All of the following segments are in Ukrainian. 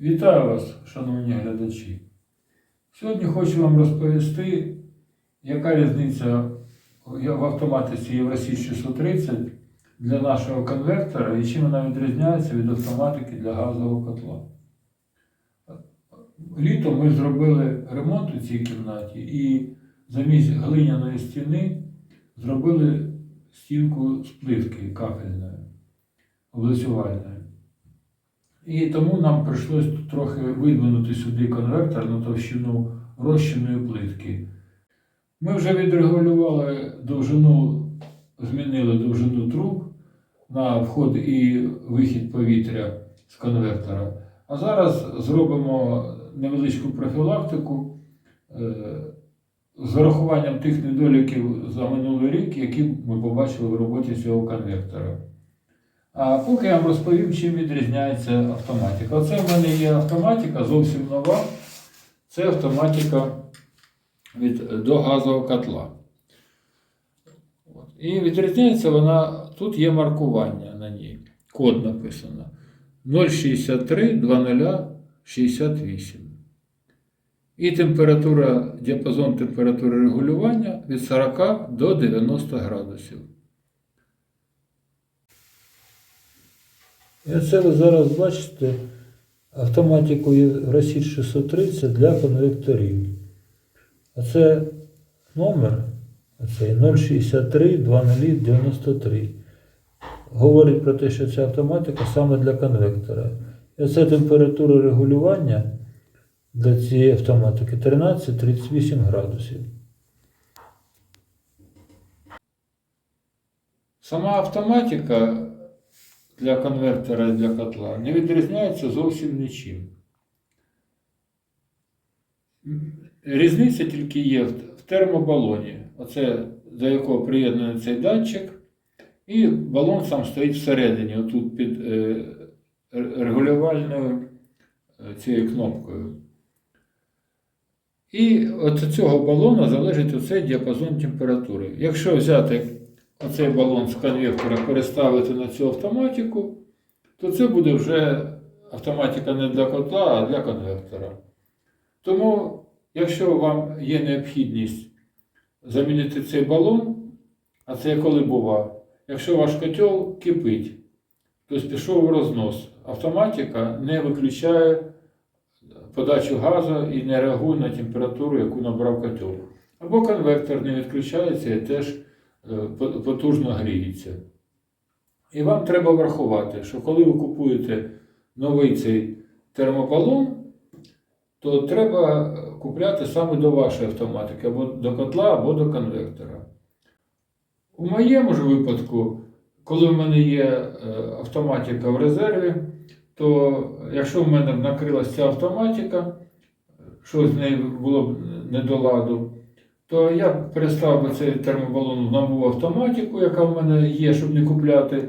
Вітаю вас, шановні глядачі. Сьогодні хочу вам розповісти, яка різниця в автоматиці Євросіч 630 для нашого конвертора і чим вона відрізняється від автоматики для газового котла. Літом ми зробили ремонт у цій кімнаті і замість глиняної стіни зробили стінку з плитки кафельної, облицювальної. І тому нам прийшлось трохи видвинути сюди конвертор на товщину розчинної плитки. Ми вже відрегулювали довжину, змінили довжину труб на вход і вихід повітря з конвертора. А зараз зробимо невеличку профілактику е, з врахуванням тих недоліків за минулий рік, які ми побачили в роботі цього конвертора. А поки я вам розповім, чим відрізняється автоматика. Оце в мене є автоматика зовсім нова. Це автоматика від, до газового котла. От. І відрізняється вона, тут є маркування на ній. Код написано 063 2068. І температура, діапазон температури регулювання від 40 до 90 градусів. І оце ви зараз бачите автоматику Росіт 630 для конвекторів. Оце номер оцей 063 2093. Говорить про те, що ця автоматика саме для конвектора. І оце температура регулювання для цієї автоматики 13-38 градусів. Сама автоматика для конвертера і для котла не відрізняється зовсім нічим. Різниця тільки є в термобалоні, оце до якого приєднаний цей датчик, і балон сам стоїть всередині, отут під е, регулювальною е, цією кнопкою. І от цього балона залежить оцей діапазон температури. Якщо взяти оцей балон з конвектора переставити на цю автоматику, то це буде вже автоматика не для котла, а для конвектора. Тому, якщо вам є необхідність замінити цей балон, а це коли бува, якщо ваш котел кипить, тобто пішов рознос, автоматика не виключає подачу газу і не реагує на температуру, яку набрав котел. Або конвектор не відключається і теж потужно гріється. І вам треба врахувати, що коли ви купуєте новий цей термобалон, то треба купляти саме до вашої автоматики, або до котла, або до конвектора. У моєму ж випадку, коли в мене є е, автоматика в резерві, то якщо в мене накрилася ця автоматика, що з нею було б не до ладу, то я перестав би цей термобалон в нову автоматику, яка в мене є, щоб не купляти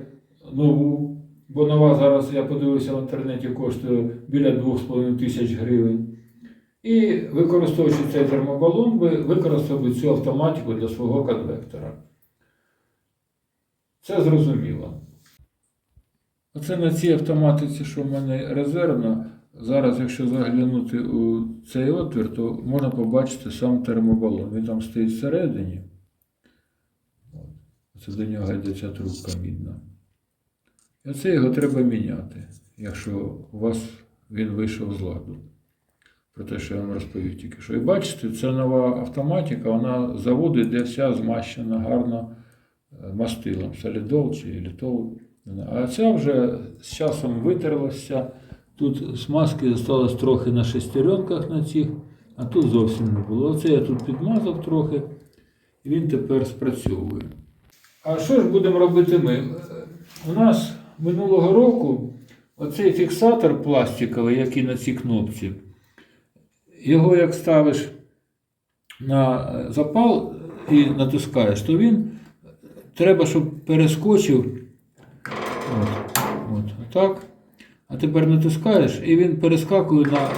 нову. Бо нова зараз, я подивився в інтернеті, коштує біля 2,5 тисяч гривень. І використовуючи цей термобалон, ви використав би цю автоматику для свого конвектора. Це зрозуміло. Оце на цій автоматиці, що в мене резервна. Зараз, якщо заглянути у цей отвір, то можна побачити сам термобалон. Він там стоїть всередині. Це до нього йде трубка мідна. І оце його треба міняти, якщо у вас він вийшов з ладу. Про те, що я вам розповів тільки що. І бачите, це нова автоматика, вона заводу йде вся змащена гарно е, мастилом, солідол чи літол. А ця вже з часом витерлася. Тут смазки залишилось трохи на шестеренках на цих, а тут зовсім не було. Оце я тут підмазав трохи, і він тепер спрацьовує. А що ж будемо робити ми? У нас минулого року оцей фіксатор пластиковий, який на цій кнопці, його як ставиш на запал і натискаєш, то він треба, щоб перескочив. От, от, так. А тепер натискаєш, і він перескакує на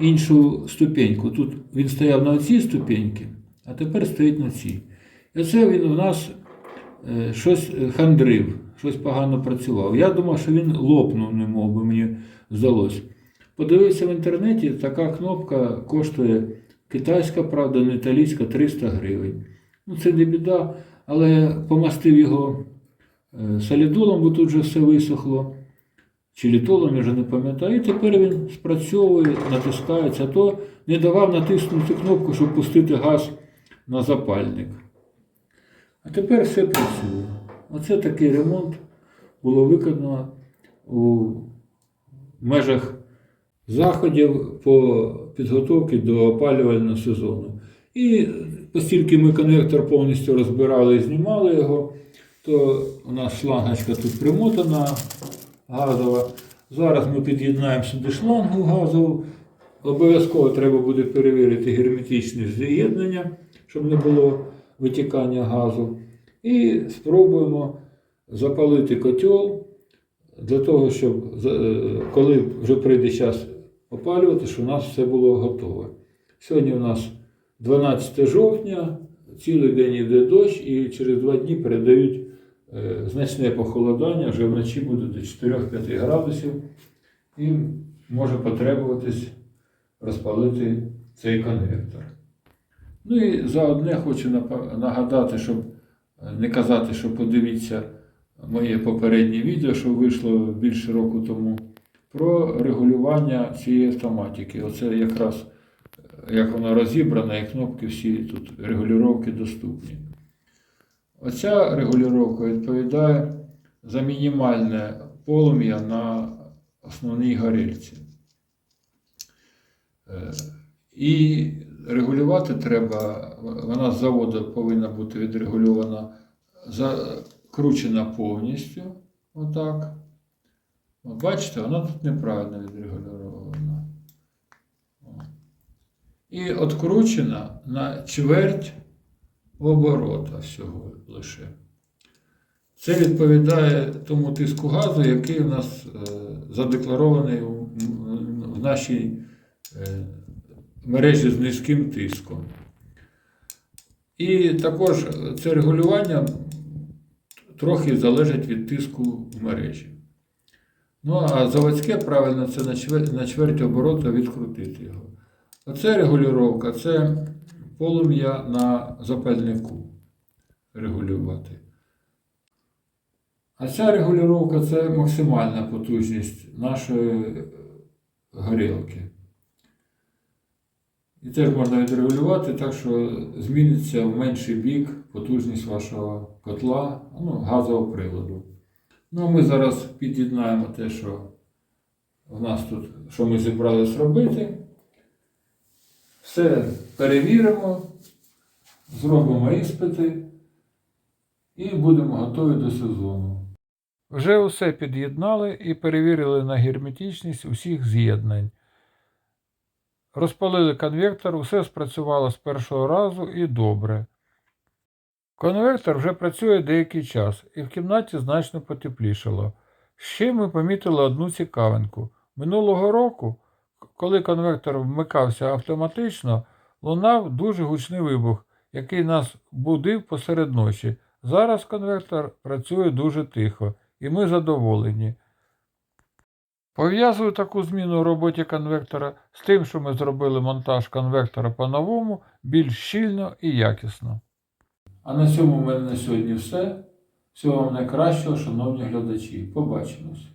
іншу ступеньку. Тут він стояв на цій ступеньці, а тепер стоїть на цій. І це він у нас е, щось хандрив, щось погано працював. Я думав, що він лопнув, не мов би мені здалося. Подивився в інтернеті, така кнопка коштує китайська, правда, не італійська 300 гривень. Ну, це не біда, але помастив його е, солідолом, бо тут вже все висохло. Чи літолом, я вже не пам'ятаю. І тепер він спрацьовує, натискається, то не давав натиснути кнопку, щоб пустити газ на запальник. А тепер все працює. Оце такий ремонт було виконано у межах заходів по підготовці до опалювального сезону. І оскільки ми конвектор повністю розбирали і знімали його, то у нас шлангочка тут примотана газова. Зараз ми під'єднаємо сюди шлангу газову. Обов'язково треба буде перевірити герметичне з'єднання, щоб не було витікання газу. І спробуємо запалити котел для того, щоб е, коли вже прийде час опалювати, щоб у нас все було готове. Сьогодні у нас 12 жовтня, цілий день йде дощ, і через два дні передають значне похолодання, вже вночі буде до 4-5 градусів, і може потребуватись розпалити цей конвектор. Ну і заодне хочу нагадати, щоб е, не казати, що подивіться моє попереднє відео, що вийшло більше року тому, про регулювання цієї автоматики. Оце якраз е, як вона розібрана, і кнопки всі тут регулювання доступні. Оця регулювання відповідає за мінімальне полум'я на основній горілці. Е, І регулювати треба, вона з заводу повинна бути відрегульована, закручена повністю. Отак. От бачите, вона тут неправильно відрегульована. І откручена на чверть оборота всього лише. Це відповідає тому тиску газу, який у нас е, задекларований в нашій е, мережі з низьким тиском. І також це регулювання трохи залежить від тиску в мережі. Ну, а заводське правильно це на чверть, оборота відкрутити його. Оце регулювання, це полум'я на запальнику регулювати. А ця регулювання це максимальна потужність нашої горілки. І теж можна відрегулювати так, що зміниться в менший бік потужність вашого котла, ну, газового приладу. Ну, а ми зараз під'єднаємо те, що в нас тут, що ми зібрались робити. Все перевіримо, зробимо іспити і будемо готові до сезону. Вже усе під'єднали і перевірили на герметичність усіх з'єднань. Розпалили конвектор, усе спрацювало з першого разу і добре. Конвектор вже працює деякий час, і в кімнаті значно потеплішало. Ще ми помітили одну цікавинку. Минулого року, коли конвектор вмикався автоматично, лунав дуже гучний вибух, який нас будив посеред ночі. Зараз конвектор працює дуже тихо, і ми задоволені. Пов'язую таку зміну у роботі конвектора з тим, що ми зробили монтаж конвектора по-новому, більш щільно і якісно. А на цьому в мене на сьогодні все. Всього вам найкращого, шановні глядачі. Побачимось.